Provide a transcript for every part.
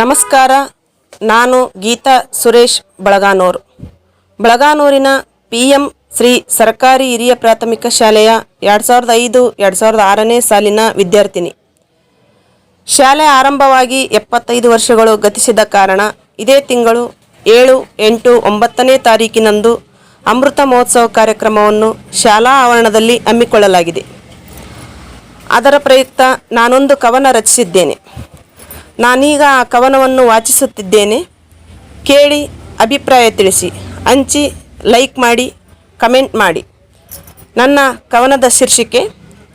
ನಮಸ್ಕಾರ. ನಾನು ಗೀತಾ ಸುರೇಶ್ ಬಳಗಾನೂರು. ಬಳಗಾನೂರಿನ ಪಿ ಎಂ ಶ್ರೀ ಸರ್ಕಾರಿ ಹಿರಿಯ ಪ್ರಾಥಮಿಕ ಶಾಲೆಯ ಎರಡು ಸಾವಿರದ ಐದು, ಎರಡು ಸಾವಿರದ ಆರನೇ ಸಾಲಿನ ವಿದ್ಯಾರ್ಥಿನಿ. ಶಾಲೆ ಆರಂಭವಾಗಿ ಎಪ್ಪತ್ತೈದು ವರ್ಷಗಳು ಗತಿಸಿದ ಕಾರಣ ಇದೇ ತಿಂಗಳು ಏಳು, ಎಂಟು, ಒಂಬತ್ತನೇ ತಾರೀಕಿನಂದು ಅಮೃತ ಮಹೋತ್ಸವ ಕಾರ್ಯಕ್ರಮವನ್ನು ಶಾಲಾ ಆವರಣದಲ್ಲಿ ಹಮ್ಮಿಕೊಳ್ಳಲಾಗಿದೆ. ಅದರ ಪ್ರಯುಕ್ತ ನಾನೊಂದು ಕವನ ರಚಿಸಿದ್ದೇನೆ. ನಾನೀಗ ಆ ಕವನವನ್ನು ವಾಚಿಸುತ್ತಿದ್ದೇನೆ. ಕೇಳಿ, ಅಭಿಪ್ರಾಯ ತಿಳಿಸಿ. ಹಂಚಿ, ಲೈಕ್ ಮಾಡಿ, ಕಮೆಂಟ್ ಮಾಡಿ. ನನ್ನ ಕವನದ ಶೀರ್ಷಿಕೆ,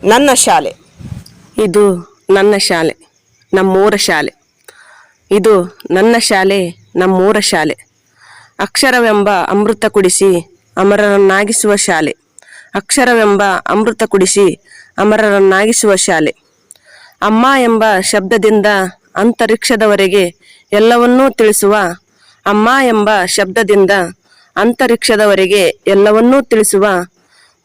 ನನ್ನ ಶಾಲೆ. ಇದು ನನ್ನ ಶಾಲೆ, ನಮ್ಮೂರ ಶಾಲೆ. ಇದು ನನ್ನ ಶಾಲೆ, ನಮ್ಮೂರ ಶಾಲೆ. ಅಕ್ಷರವೆಂಬ ಅಮೃತ ಕುಡಿಸಿ ಅಮರರನ್ನಾಗಿಸುವ ಶಾಲೆ. ಅಕ್ಷರವೆಂಬ ಅಮೃತ ಕುಡಿಸಿ ಅಮರರನ್ನಾಗಿಸುವ ಶಾಲೆ. ಅಮ್ಮ ಎಂಬ ಶಬ್ದದಿಂದ ಅಂತರಿಕ್ಷದವರೆಗೆ ಎಲ್ಲವನ್ನೂ ತಿಳಿಸುವ ಅಮ್ಮ ಎಂಬ ಶಬ್ದದಿಂದ ಅಂತರಿಕ್ಷದವರೆಗೆ ಎಲ್ಲವನ್ನೂ ತಿಳಿಸುವ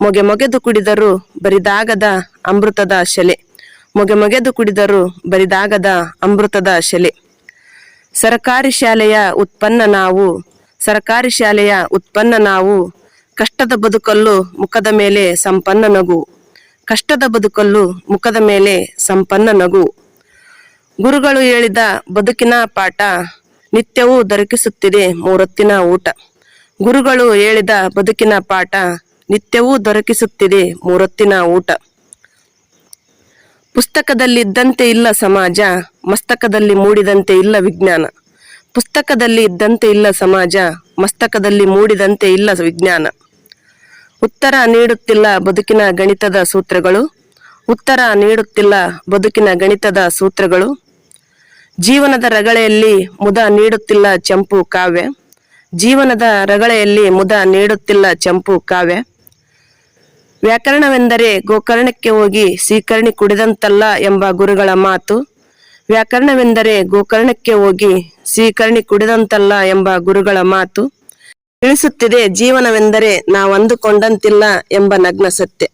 ಮೊಗೆ ಮೊಗೆದು ಕುಡಿದರು ಬರಿದಾಗದ ಅಮೃತದ ಶೆಲೆ. ಮೊಗೆ ಮೊಗೆದು ಕುಡಿದರು ಬರಿದಾಗದ ಅಮೃತದ ಶೆಲೆ. ಸರಕಾರಿ ಶಾಲೆಯ ಉತ್ಪನ್ನ ನಾವು, ಸರಕಾರಿ ಶಾಲೆಯ ಉತ್ಪನ್ನ ನಾವು, ಕಷ್ಟದ ಬದುಕಲ್ಲು ಮುಖದ ಮೇಲೆ ಸಂಪನ್ನ ನಗು. ಕಷ್ಟದ ಬದುಕಲ್ಲು ಮುಖದ ಮೇಲೆ ಸಂಪನ್ನ ನಗು. ಗುರುಗಳು ಹೇಳಿದ ಬದುಕಿನ ಪಾಠ ನಿತ್ಯವೂ ದೊರಕಿಸುತ್ತಿದೆ ಮೂರೊತ್ತಿನ ಊಟ. ಗುರುಗಳು ಹೇಳಿದ ಬದುಕಿನ ಪಾಠ ನಿತ್ಯವೂ ದೊರಕಿಸುತ್ತಿದೆ ಮೂರೊತ್ತಿನ ಊಟ. ಪುಸ್ತಕದಲ್ಲಿದ್ದಂತೆ ಇಲ್ಲ ಸಮಾಜ, ಮಸ್ತಕದಲ್ಲಿ ಮೂಡಿದಂತೆ ಇಲ್ಲ ವಿಜ್ಞಾನ. ಪುಸ್ತಕದಲ್ಲಿ ಇದ್ದಂತೆ ಇಲ್ಲ ಸಮಾಜ, ಮಸ್ತಕದಲ್ಲಿ ಮೂಡಿದಂತೆ ಇಲ್ಲ ವಿಜ್ಞಾನ. ಉತ್ತರ ನೀಡುತ್ತಿಲ್ಲ ಬದುಕಿನ ಗಣಿತದ ಸೂತ್ರಗಳು. ಉತ್ತರ ನೀಡುತ್ತಿಲ್ಲ ಬದುಕಿನ ಗಣಿತದ ಸೂತ್ರಗಳು. ಜೀವನದ ರಗಳೆಯಲ್ಲಿ ಮುದ ನೀಡುತ್ತಿಲ್ಲ ಚಂಪು ಕಾವ್ಯ. ಜೀವನದ ರಗಳೆಯಲ್ಲಿ ಮುದ ನೀಡುತ್ತಿಲ್ಲ ಚಂಪು ಕಾವ್ಯ. ವ್ಯಾಕರಣವೆಂದರೆ ಗೋಕರ್ಣಕ್ಕೆ ಹೋಗಿ ಸೀಕರ್ಣಿ ಕುಡಿದಂತಲ್ಲ ಎಂಬ ಗುರುಗಳ ಮಾತು. ವ್ಯಾಕರಣವೆಂದರೆ ಗೋಕರ್ಣಕ್ಕೆ ಹೋಗಿ ಸೀಕರ್ಣಿ ಕುಡಿದಂತಲ್ಲ ಎಂಬ ಗುರುಗಳ ಮಾತು. ತಿಳಿಸುತ್ತಿದೆ ಜೀವನವೆಂದರೆ ನಾವಂದುಕೊಂಡಂತಿಲ್ಲ ಎಂಬ ನಗ್ನ ಸತ್ಯ.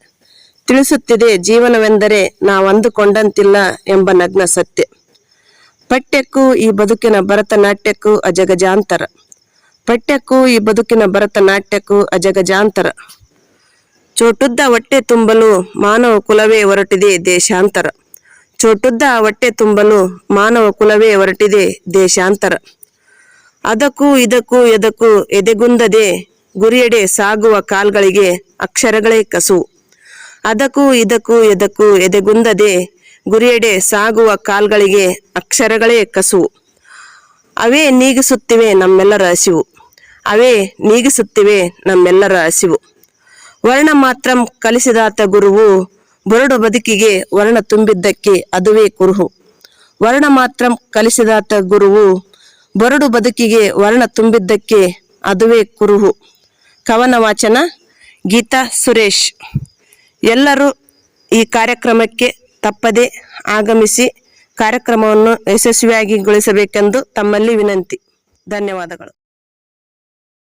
ತಿಳಿಸುತ್ತಿದೆ ಜೀವನವೆಂದರೆ ನಾವಂದುಕೊಂಡಂತಿಲ್ಲ ಎಂಬ ನಗ್ನ ಸತ್ಯ. ಪಠ್ಯಕ್ಕೂ ಈ ಬದುಕಿನ ಭರತನಾಟ್ಯಕ್ಕೂ ಅಜಗಜಾಂತರ. ಪಠ್ಯಕ್ಕೂ ಈ ಬದುಕಿನ ಭರತನಾಟ್ಯಕ್ಕೂ ಅಜಗಜಾಂತರ. ಚೋಟುದ್ದ ಹೊಟ್ಟೆ ತುಂಬಲು ಮಾನವ ಕುಲವೇ ಹೊರಟಿದೆ ದೇಶಾಂತರ. ಚೋಟುದ್ದ ಹೊಟ್ಟೆ ತುಂಬಲು ಮಾನವ ಕುಲವೇ ಹೊರಟಿದೆ ದೇಶಾಂತರ. ಅದಕ್ಕೂ ಇದಕ್ಕೂ ಎದಕ್ಕೂ ಎದೆಗುಂದದೆ ಗುರಿಯೆಡೆ ಸಾಗುವ ಕಾಲ್ಗಳಿಗೆ ಅಕ್ಷರಗಳೇ ಕಸು. ಅದಕ್ಕೂ ಇದಕ್ಕೂ ಎದಕ್ಕೂ ಎದೆಗುಂದದೆ ಗುರಿಯೆಡೆ ಸಾಗುವ ಕಾಲ್ಗಳಿಗೆ ಅಕ್ಷರಗಳೇ ಕಸು. ಅವೇ ನೀಗಿಸುತ್ತಿವೆ ನಮ್ಮೆಲ್ಲರ ಹಸಿವು. ಅವೇ ನೀಗಿಸುತ್ತಿವೆ ನಮ್ಮೆಲ್ಲರ ಹಸಿವು. ವರ್ಣ ಮಾತ್ರ ಕಲಿಸಿದಾತ ಗುರುವು ಬರಡು ಬದುಕಿಗೆ ವರ್ಣ ತುಂಬಿದ್ದಕ್ಕೆ ಅದುವೇ ಕುರುಹು. ವರ್ಣ ಮಾತ್ರ ಕಲಿಸಿದಾತ ಗುರುವು ಬರಡು ಬದುಕಿಗೆ ವರ್ಣ ತುಂಬಿದ್ದಕ್ಕೆ ಅದುವೇ ಕುರುಹು. ಕವನ ವಾಚನ ಗೀತಾ ಸುರೇಶ್. ಎಲ್ಲರೂ ಈ ಕಾರ್ಯಕ್ರಮಕ್ಕೆ ತಪ್ಪದೆ ಆಗಮಿಸಿ ಕಾರ್ಯಕ್ರಮವನ್ನು ಯಶಸ್ವಿಯಾಗಿಗೊಳಿಸಬೇಕೆಂದು ತಮ್ಮಲ್ಲಿ ವಿನಂತಿ. ಧನ್ಯವಾದಗಳು.